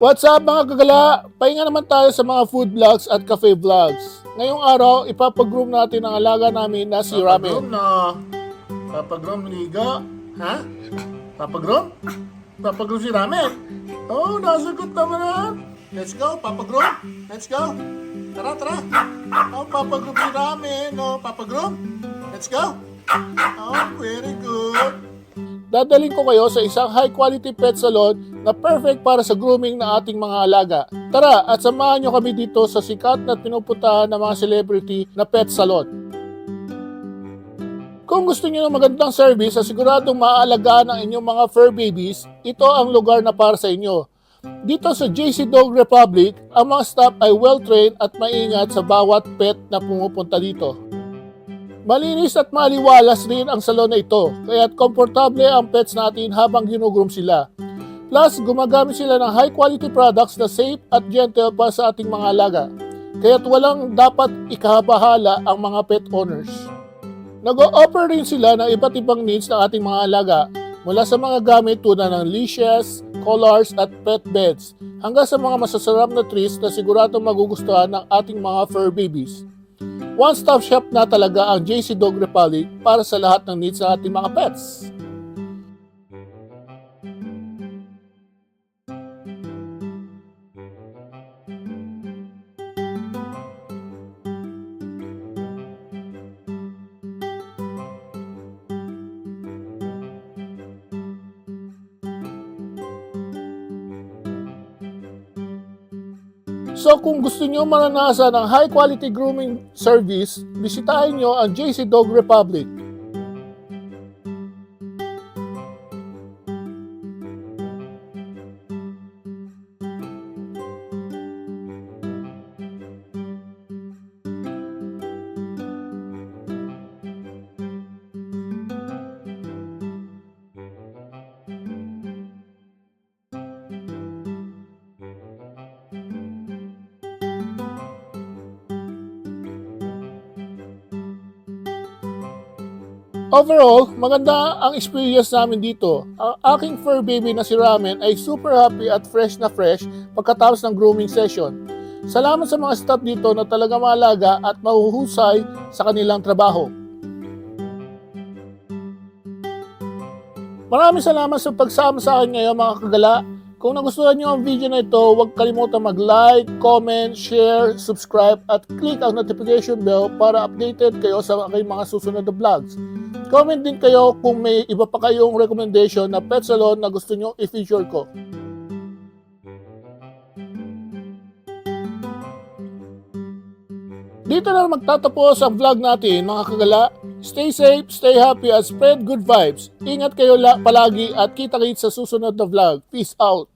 What's up mga kagala? Pahinga naman tayo sa mga food vlogs at cafe vlogs. Ngayong araw, ipapag-groom natin ang alaga namin na si Ramen. na. Papagrom liga. Ha? Papagrom? Papagrom si Ramen. Oh, nasagot naman na. Let's go, Papagrom. Let's go. Tara, tara. Oh, Papagrom si Ramen. Oh, Papagrom. Let's go. Oh, very good. Dadaling ko kayo sa isang high-quality pet salon na perfect para sa grooming na ating mga alaga. Tara at samahan nyo kami dito sa sikat na pinupuntahan ng mga celebrity na pet salon. Kung gusto niyo ng magandang service sa siguradong maaalagaan ang inyong mga fur babies, ito ang lugar na para sa inyo. Dito sa JC Dog Republic, ang mga staff ay well-trained at maingat sa bawat pet na pumupunta dito. Malinis at maliwalas rin ang salon na ito, kaya't komportable ang pets natin habang ginugroom sila. Plus, gumagamit sila ng high quality products na safe at gentle para sa ating mga alaga. Kaya't walang dapat ikabahala ang mga pet owners. Nag-o-offer rin sila ng iba't ibang needs ng ating mga alaga, mula sa mga gamit tulad ng leashes, collars at pet beds, hanggang sa mga masasarap na treats na siguradong magugustuhan ng ating mga fur babies. One-stop shop na talaga ang JC Dog Republic para sa lahat ng needs ng ating mga pets. So kung gusto nyo maranasan ang high quality grooming service, bisitahin nyo ang JC Dog Republic. Overall, maganda ang experience namin dito. Ang aking fur baby na si Ramen ay super happy at fresh na fresh pagkatapos ng grooming session. Salamat sa mga staff dito na talaga maalaga at mahuhusay sa kanilang trabaho. Maraming salamat sa pagsama sa akin ngayon mga kagala. Kung nagustuhan niyo ang video na ito, huwag kalimutan mag-like, comment, share, subscribe at click ang notification bell para updated kayo sa aking mga susunod na vlogs. Comment din kayo kung may iba pa kayong recommendation na pet salon na gusto nyo i-feature ko. Dito na magtatapos ang vlog natin mga kagala. Stay safe, stay happy at spread good vibes. Ingat kayo la- palagi at kita-kits sa susunod na vlog. Peace out!